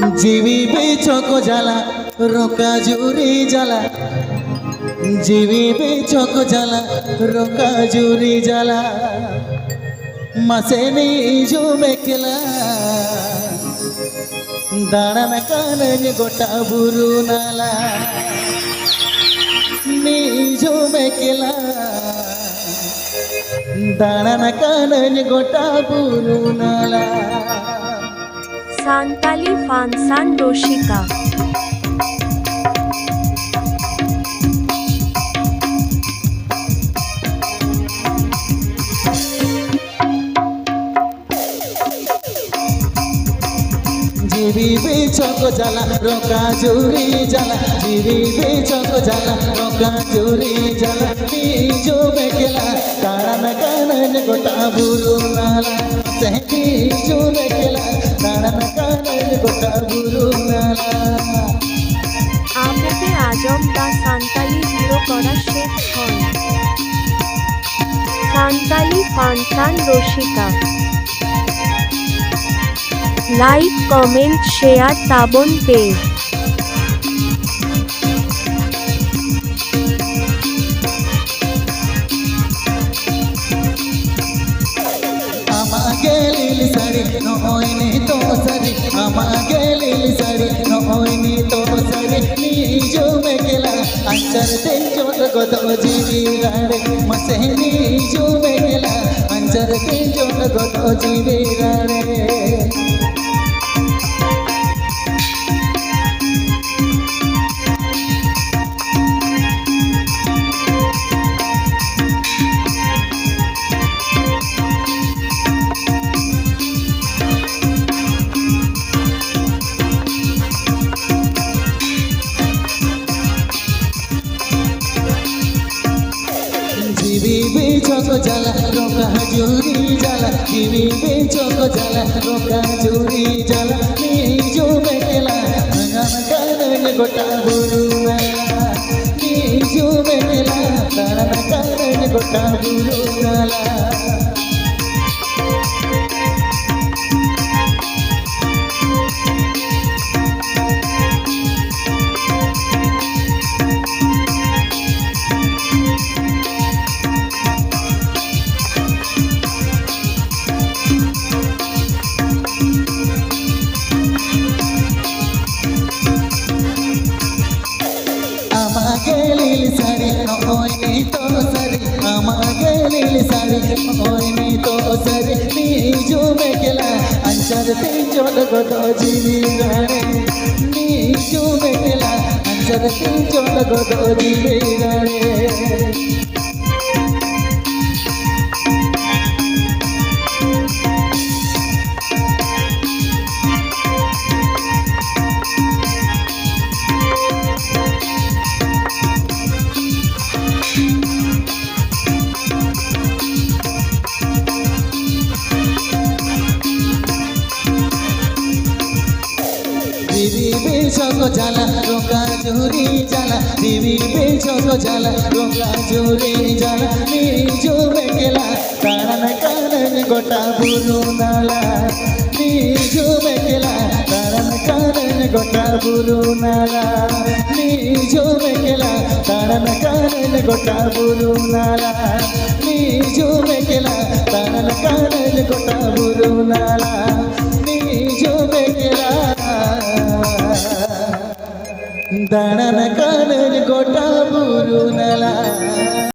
জীবিবে চক জ্বালা, রকা জুরি জ্বালা। জীবিবে চক জ্বালা, রকা জুরি জ্বালা। মাসে নিজু মেখলা দাঁড়ান কানন গোটা বুরু নালা। নিজু মেখলা দাঁড়ান কানন গোটা বুরু নালা। সান্তালি ফানসান রসিকা। জিরিবে চক জ্বালা রকা জুরি জ্বালা। জিরিবে চক জ্বালা রকা জুরি জ্বালা নিজো মেকেলা কানন গোটা বুরু নালা আহমেদে আজম বা সান্তালি হিরো করা শেখ হন সান্তালি ফানসান রসিকা লাইক কমেন্ট শেয়ার তাবন পেজ ನೋಯ್ನಿ ತೋಸರಿ ಅಮಗೆ ನಿಲ್ಲಿಸರಿ ನೋಯ್ನಿ ತೋಸರಿ ನೀಜು ಮೇಕೆಲ ಅಂಚರ್ ತೆಂಜೋದ ಗೊದೋಜಿ ನೀರಾಡೆ ಮಸೆ ನೀಜು ಮೇಕೆಲ ಅಂಚರ್ ತೆಂಜೋದ ಗೊದೋಜಿ ನೀರಾಡೆ জীবিবে চক জ্বালা রোকা জুরি জ্বালা জীবিবে চক জ্বালা রোকা জুরি জ্বালা নিজো মেলা গান গান গোটা বুরু মেলা নিজো মেলা গান গান গোটা বুরু মেলা ಗಲಿಲ್ ಸರಿ ಹೋಯ್ನಿ ತೋ ಸರಿ ಅಮ ಗಲಿಲ್ ಸರಿ ಹೋಯ್ನಿ ತೋ ಸರಿ ನೀಜು ಮೇಕೆಲ ಅಂಚರ ತಿಂಚೋದ ಗೊತ್ತೋ ಜೀವಿ ಗಾಣೆ ನೀಜು ಮೇಕೆಲ ಅಂಚರ ತಿಂಚೋದ ಗೊತ್ತೋ ಜೀವಿ ಗಾಣೆ বেচক জ্বালা রোকা জুরি জ্বালা, দিবি বেচক জ্বালা রোকা জুরি জ্বালা নিজু মেকেলা কারণ কারণ গোটা বুরু নালা নিজু মেকেলা কারণ কারণ গোটা বুরু নালা নিজু মেকেলা কারণ কারণ গোটা বুরু নালা নিজু মেকেলা কারণ কারণ গোটা বুরু নালা। దడన కానని గొట్ట బూరునలా